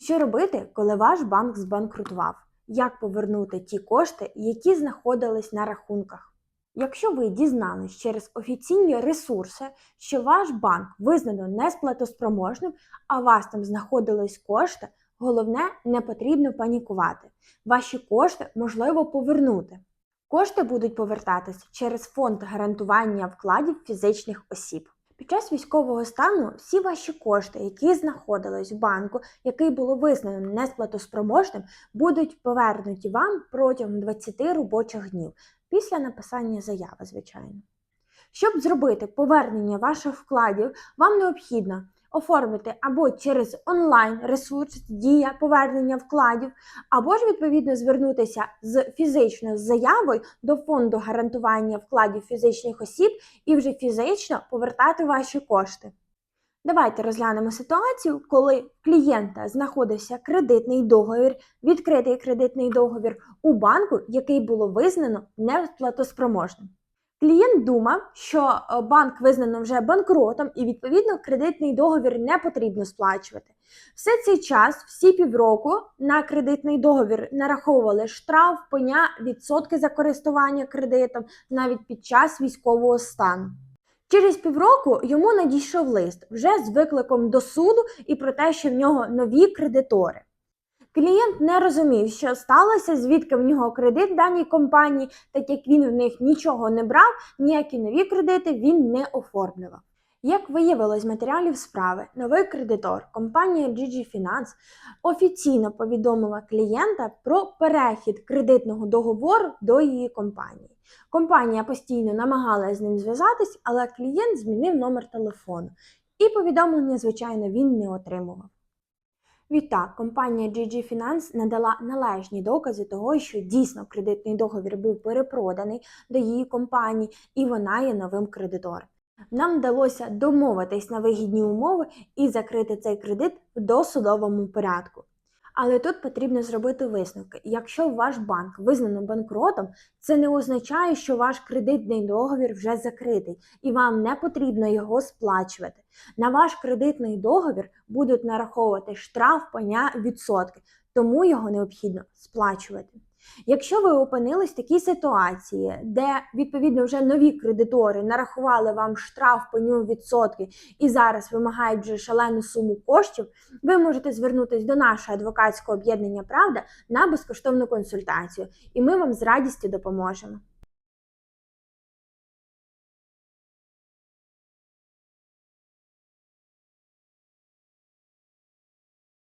Що робити, коли ваш банк збанкрутував? Як повернути ті кошти, які знаходились на рахунках? Якщо ви дізнались через офіційні ресурси, що ваш банк визнано несплатоспроможним, а у вас там знаходились кошти, головне не потрібно панікувати. Ваші кошти можливо повернути. Кошти будуть повертатись через фонд гарантування вкладів фізичних осіб. Під час військового стану всі ваші кошти, які знаходились в банку, який було визнано несплатоспроможним, будуть повернуті вам протягом 20 робочих днів після написання заяви, звичайно. Щоб зробити повернення ваших вкладів, вам необхідно оформити або через онлайн ресурс Дія повернення вкладів, або ж відповідно звернутися з фізичною заявою до фонду гарантування вкладів фізичних осіб і вже фізично повертати ваші кошти. Давайте розглянемо ситуацію, коли в клієнта знаходився кредитний договір, відкритий кредитний договір у банку, який було визнано неплатоспроможним. Клієнт думав, що е, банк визнано вже банкротом, і відповідно кредитний договір не потрібно сплачувати. Все цей час, всі півроку, на кредитний договір нараховували штраф, пеня, відсотки за користування кредитом навіть під час військового стану. Через півроку йому надійшов лист вже з викликом до суду і про те, що в нього нові кредитори. Клієнт не розумів, що сталося, звідки в нього кредит в даній компанії, так як він в них нічого не брав, ніякі нові кредити він не оформлював. Як виявилось з матеріалів справи, новий кредитор, компанія GG Finance, офіційно повідомила клієнта про перехід кредитного договору до її компанії. Компанія постійно намагалася з ним зв'язатись, але клієнт змінив номер телефону. І повідомлення, звичайно, він не отримував. Відтак, компанія GG Finance надала належні докази того, що дійсно кредитний договір був перепроданий до її компанії, і вона є новим кредитором. Нам вдалося домовитись на вигідні умови і закрити цей кредит в досудовому порядку. Але тут потрібно зробити висновки. Якщо ваш банк визнано банкротом, це не означає, що ваш кредитний договір вже закритий і вам не потрібно його сплачувати. На ваш кредитний договір будуть нараховувати штраф, пеня, відсотки, тому його необхідно сплачувати. Якщо ви опинились в такій ситуації, де відповідно вже нові кредитори нарахували вам штраф, по ньому відсотки і зараз вимагають вже шалену суму коштів, ви можете звернутися до нашого адвокатського об'єднання Правда на безкоштовну консультацію, і ми вам з радістю допоможемо.